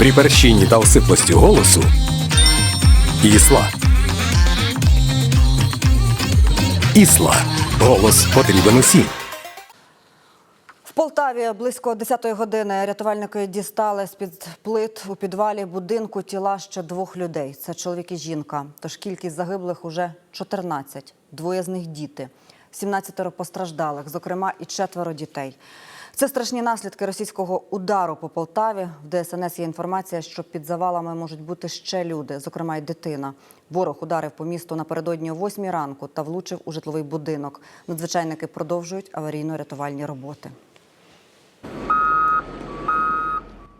При перщині та осиплості голосу Ісла. Ісла. Голос потрібен усім. В Полтаві близько 10-ї години рятувальники дістали з-під плит у підвалі будинку тіла ще двох людей. Це чоловік і жінка. Тож кількість загиблих уже 14. Двоє з них діти. 17 постраждалих, зокрема і четверо дітей. Це страшні наслідки російського удару по Полтаві. В ДСНС є інформація, що під завалами можуть бути ще люди, зокрема й дитина. Ворог ударив по місту напередодні о 8 ранку та влучив у житловий будинок. Надзвичайники продовжують аварійно-рятувальні роботи.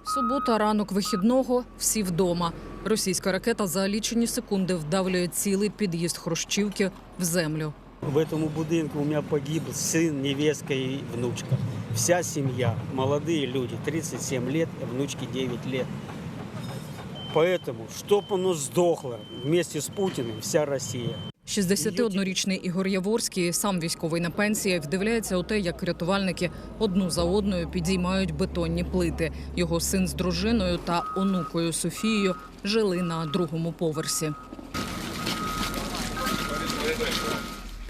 Субота, ранок вихідного, всі вдома. Російська ракета за лічені секунди вдавлює цілий під'їзд Хрущівки в землю. В этом будинку у меня погиб сын, невестка и внучка. Вся семья, молодые люди, 37 лет, а внучке 9 лет. Поэтому, чтоб оно сдохло вместе с Путиным, вся Россия. 61-річний Ігор Яворський, сам військовий на пенсії, вдивляється у те, як рятувальники одну за одною підіймають бетонні плити. Його син з дружиною та онукою Софією жили на другому поверсі.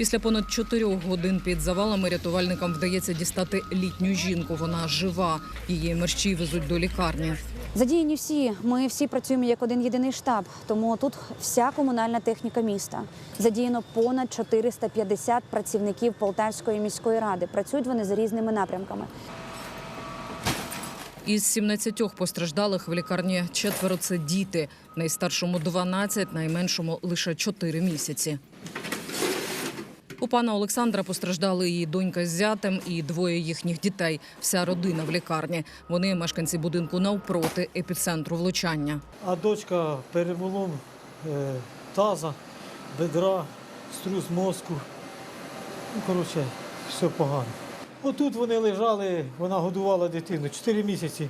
Після понад чотирьох годин під завалами рятувальникам вдається дістати літню жінку. Вона жива. Її мерщій везуть до лікарні. Задіяні всі. Ми всі працюємо як один єдиний штаб. Тому тут вся комунальна техніка міста. Задіяно понад 450 працівників Полтавської міської ради. Працюють вони за різними напрямками. Із 17 постраждалих в лікарні четверо це діти. Найстаршому 12, найменшому лише 4 місяці. У пана Олександра постраждали її донька з зятем і двоє їхніх дітей. Вся родина в лікарні. Вони мешканці будинку навпроти епіцентру влучання. А дочка перелом е, таза, бедра, струс мозку. Ну, коротше, все погано. Отут вони лежали, вона годувала дитину 4 місяці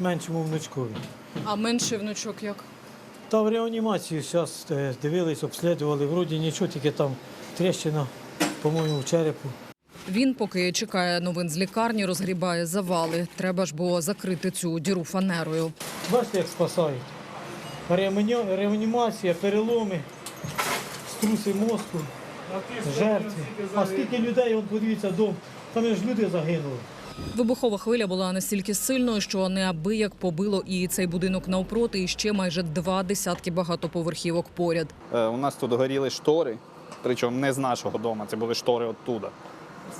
меншому внучкові. А менший внучок як? Та в реанімації зараз дивились, обслідували, вроді нічого, тільки там тріщина, по-моєму, в черепу. Він, поки чекає новин з лікарні, розгрібає завали. Треба ж бо закрити цю діру фанерою. Бачите, як спасають. Реаніма- Реанімація, переломи, струси мозку, жертви. А скільки людей, от подивіться, дом, там ж люди загинули. Вибухова хвиля була настільки сильною, що неабияк побило і цей будинок навпроти, і ще майже два десятки багатоповерхівок поряд. Е, У нас тут горіли штори, причому не з нашого дому, це були штори оттуда.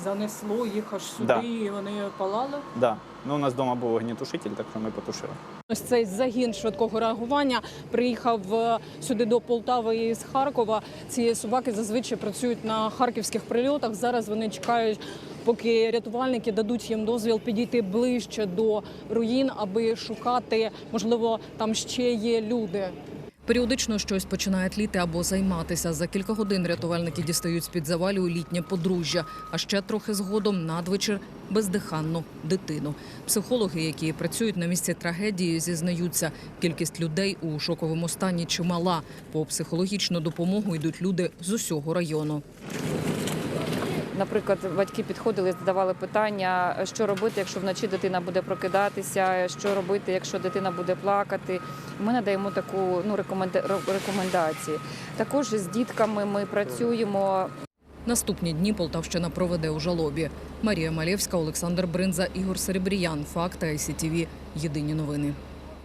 Занесло їх аж сюди, Да. і вони палали. Да. Ну, у нас вдома був огнітушитель, так що ми потушили. Ось цей загін швидкого реагування приїхав е, сюди до Полтави із Харкова. Ці собаки зазвичай працюють на харківських прильотах. Зараз вони чекають, поки рятувальники дадуть їм дозвіл підійти ближче до руїн, аби шукати, можливо, там ще є люди. Періодично щось починає тліти або займатися. За кілька годин рятувальники дістають з під завалю літнє подружжя, а ще трохи згодом надвечір бездиханну дитину. Психологи, які працюють на місці трагедії, зізнаються, кількість людей у шоковому стані чимала. По психологічну допомогу йдуть люди з усього району. Наприклад, батьки підходили, задавали питання, що робити, якщо вночі дитина буде прокидатися, що робити, якщо дитина буде плакати. Ми надаємо таку ну рекоменда- рекомендації. Також з дітками ми працюємо Наступні дні Полтавщина проведе у жалобі. Марія Малєвська, Олександр Бринза, Ігор Серебріян. Факти ICTV. Єдині новини.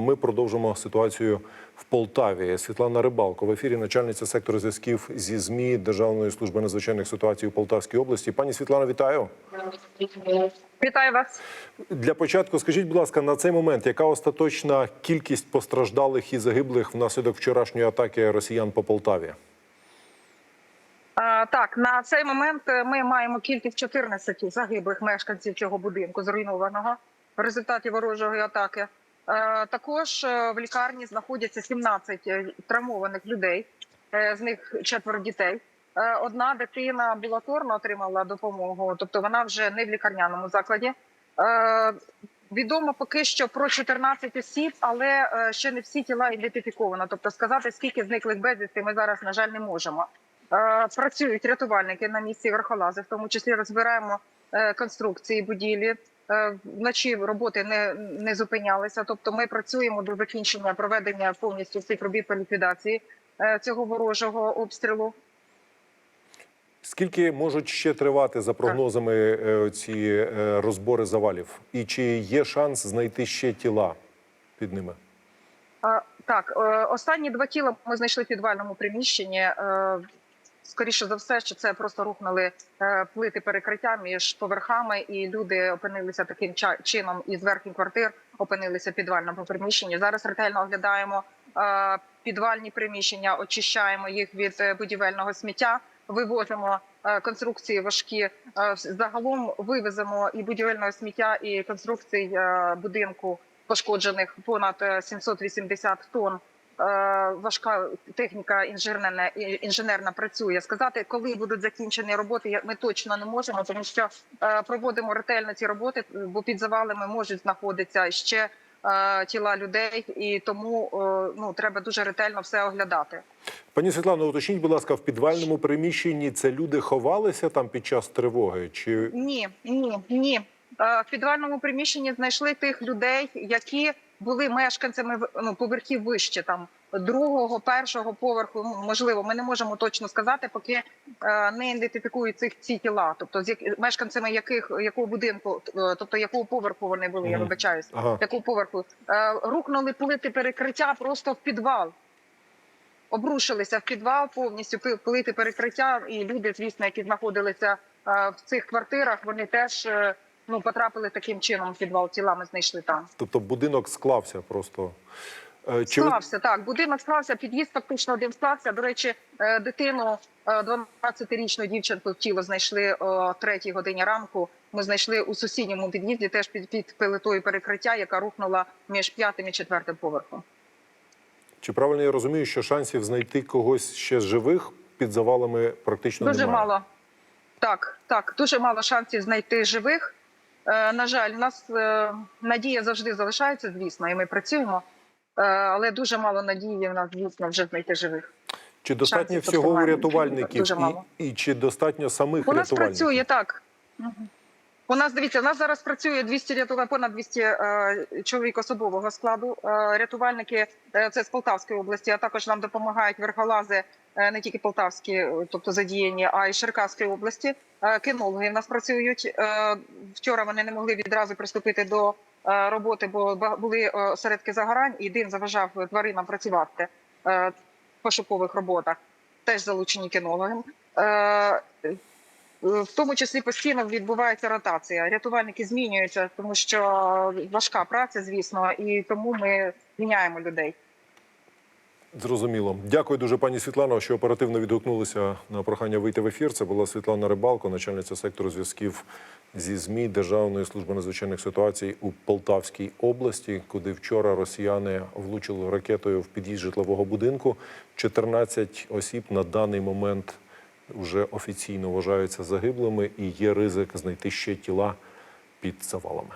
Ми продовжимо ситуацію в Полтаві. Світлана Рибалко в ефірі, начальниця сектору зв'язків зі ЗМІ Державної служби надзвичайних ситуацій у Полтавській області. Пані Світлана, вітаю. Вітаю вас. Для початку скажіть, будь ласка, на цей момент яка остаточна кількість постраждалих і загиблих внаслідок вчорашньої атаки росіян по Полтаві? Так, на цей момент е, ми маємо кількість 14 загиблих мешканців цього будинку зруйнованого в результаті ворожої атаки. Е, також е, в лікарні знаходяться 17 е, травмованих людей, з них четверо дітей. Одна дитина амбулаторно отримала допомогу, тобто вона вже не в лікарняному закладі. Відомо поки що про 14 осіб, але ще не всі тіла ідентифіковано. Тобто сказати, скільки зниклих безвісти, ми зараз, на жаль, не можемо. Працюють рятувальники на місці верхолази, в тому числі розбираємо конструкції будівлі. Е, Вночі роботи не, не зупинялися. Тобто, ми працюємо до закінчення проведення повністю всіх робіт по ліквідації е, цього ворожого обстрілу. Скільки можуть ще тривати за прогнозами е, ці розбори завалів? І чи є шанс знайти ще тіла під ними? Так, останні два тіла ми знайшли в підвальному приміщенні. Скоріше за все, що це просто рухнули е, плити перекриття між поверхами, і люди опинилися таким чином із верхніх квартир, опинилися в підвальному приміщенні. Зараз ретельно оглядаємо е, підвальні приміщення, очищаємо їх від е, будівельного сміття, вивозимо конструкції важкі. Загалом вивеземо і будівельного сміття, і конструкцій будинку пошкоджених понад е, 780 тонн. Е, Важка техніка інженерна інженерна працює. Сказати, коли будуть закінчені роботи, ми точно не можемо, тому що е, проводимо ретельно ці роботи, бо під завалами можуть знаходитися ще е, тіла людей, і тому ну треба дуже ретельно все оглядати. Пані Світлано, уточніть, будь ласка, в підвальному приміщенні це люди ховалися там під час тривоги? Чи Ні, ні, ні. В підвальному приміщенні знайшли тих людей, які були мешканцями ну, поверхів вище, там другого, першого поверху. ну, Можливо, ми не можемо точно сказати, поки е, не ідентифікують цих ці тіла, тобто з як- мешканцями яких якого будинку, е, тобто якого поверху вони були. Я Мгм. вибачаюсь, Ага. якого поверху Е, рухнули плити перекриття просто в підвал. Обрушилися в підвал повністю плити перекриття, і люди, звісно, які знаходилися в цих квартирах, вони теж ну потрапили таким чином в підвал. Тіла ми знайшли там. тобто будинок склався просто? Е, Чи Склався так. Будинок склався, під'їзд фактично один склався. До речі, е, дитину е, 12-річну дівчинку тіло знайшли о 3 годині ранку. Ми знайшли у сусідньому під'їзді, теж під під плитою перекриття, яка рухнула між п'ятим і четвертим поверхом. Чи правильно я розумію, що шансів знайти когось ще живих під завалами практично Дуже немає? мало. Так, так, дуже мало шансів знайти живих. Е, на жаль, у нас е, надія завжди залишається, звісно, і ми працюємо. Е, але дуже мало надії в нас, звісно, вже знайти живих. Чи достатньо Шансів всього рятувальників і, і чи достатньо самих У нас рятувальників? працює так. У нас дивіться, у нас зараз працює 200 рятувальників, понад 200 е, чоловік особового складу. Е, рятувальники е, це з Полтавської області, а також нам допомагають верхолази не тільки полтавські, е, тобто задіяні, а й Черкаської області. Е, кинологи в нас працюють. Е, вчора вони не могли відразу приступити до е, роботи, бо були е, осередки загорань, і дим заважав тваринам працювати е, в пошукових роботах. Теж залучені кінологи. Е, в тому числі постійно відбувається ротація. Рятувальники змінюються, тому що важка праця, звісно, і тому ми міняємо людей. Зрозуміло. Дякую дуже, пані Світлано, що оперативно відгукнулися на прохання вийти в ефір. Це була Світлана Рибалко, начальниця сектору зв'язків зі ЗМІ Державної служби надзвичайних ситуацій у Полтавській області, куди вчора росіяни влучили ракетою в під'їзд житлового будинку. 14 осіб на даний момент вже офіційно вважаються загиблими, і є ризик знайти ще тіла під завалами.